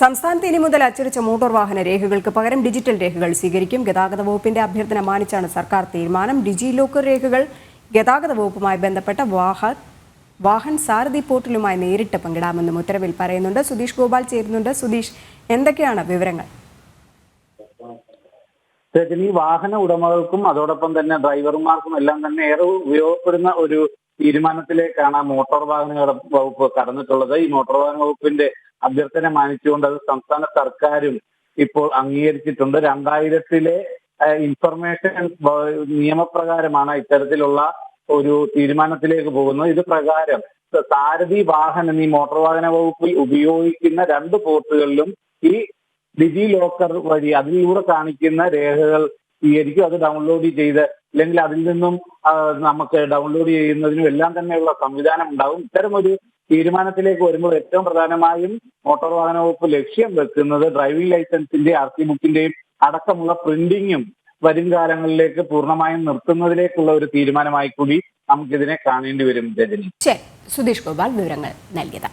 സംസ്ഥാനത്ത് ഇനി മുതൽ അച്ചടിച്ച മോട്ടോർ വാഹന രേഖകൾക്ക് പകരം ഡിജിറ്റൽ രേഖകൾ സ്വീകരിക്കും. ഗതാഗത വകുപ്പിന്റെ അഭ്യർത്ഥന മാനിച്ചാണ് സർക്കാർ തീരുമാനം. ഡിജി ലോക്കർ രേഖകൾ ഗതാഗത വകുപ്പുമായി ബന്ധപ്പെട്ട വാഹ വാഹൻ സാരഥി പോർട്ടലുമായി നേരിട്ട് പങ്കിടാമെന്നും ഉത്തരവിൽ പറയുന്നുണ്ട്. സുധീഷ് ഗോപാൽ ചേരുന്നുണ്ട്. സുധീഷ് എന്തൊക്കെയാണ് വിവരങ്ങൾ? രജനി വാഹന ഉടമകൾക്കും അതോടൊപ്പം തന്നെ ഡ്രൈവർമാർക്കും എല്ലാം തന്നെ ഏറെ ഉപയോഗപ്പെടുന്ന ഒരു തീരുമാനത്തിലേക്കാണ് മോട്ടോർ വാഹന വകുപ്പ് കടന്നിട്ടുള്ളത്. ഈ മോട്ടോർ വാഹന വകുപ്പിന്റെ അഭ്യർത്ഥന മാനിച്ചുകൊണ്ട് അത് സംസ്ഥാന സർക്കാരും ഇപ്പോൾ അംഗീകരിച്ചിട്ടുണ്ട്. രണ്ടായിരത്തിലെ ഇൻഫർമേഷൻ നിയമപ്രകാരമാണ് ഇത്തരത്തിലുള്ള ഒരു തീരുമാനത്തിലേക്ക് പോകുന്നത്. ഇത് പ്രകാരം സാരഥി വാഹനം ഈ മോട്ടോർ വാഹന വകുപ്പിൽ ഉപയോഗിക്കുന്ന രണ്ട് പോർട്ടുകളിലും ഈ ഡിജി ലോക്കർ വഴി അതിലൂടെ കാണിക്കുന്ന രേഖകൾ സ്വീകരിക്കും അത് ഡൗൺലോഡ് ചെയ്ത് അല്ലെങ്കിൽ അതിൽ നിന്നും നമുക്ക് ഡൗൺലോഡ് ചെയ്യുന്നതിനും എല്ലാം തന്നെയുള്ള സംവിധാനം ഉണ്ടാവും ഇത്തരം ഒരു തീരുമാനത്തിലേക്ക് വരുമ്പോൾ ഏറ്റവും പ്രധാനമായും മോട്ടോർ വാഹന വകുപ്പ് ലക്ഷ്യം വെക്കുന്നത് ഡ്രൈവിംഗ് ലൈസൻസിന്റെ ആർ സി ബുക്കിന്റെയും അടക്കമുള്ള പ്രിന്റിങ്ങും വരും കാലങ്ങളിലേക്ക് പൂർണമായും നിർത്തുന്നതിലേക്കുള്ള ഒരു തീരുമാനമായി കൂടി നമുക്കിതിനെ കാണേണ്ടി വരും രജനി. സുധീഷ് ഗോപാൽ വിവരങ്ങൾ നൽകിയത്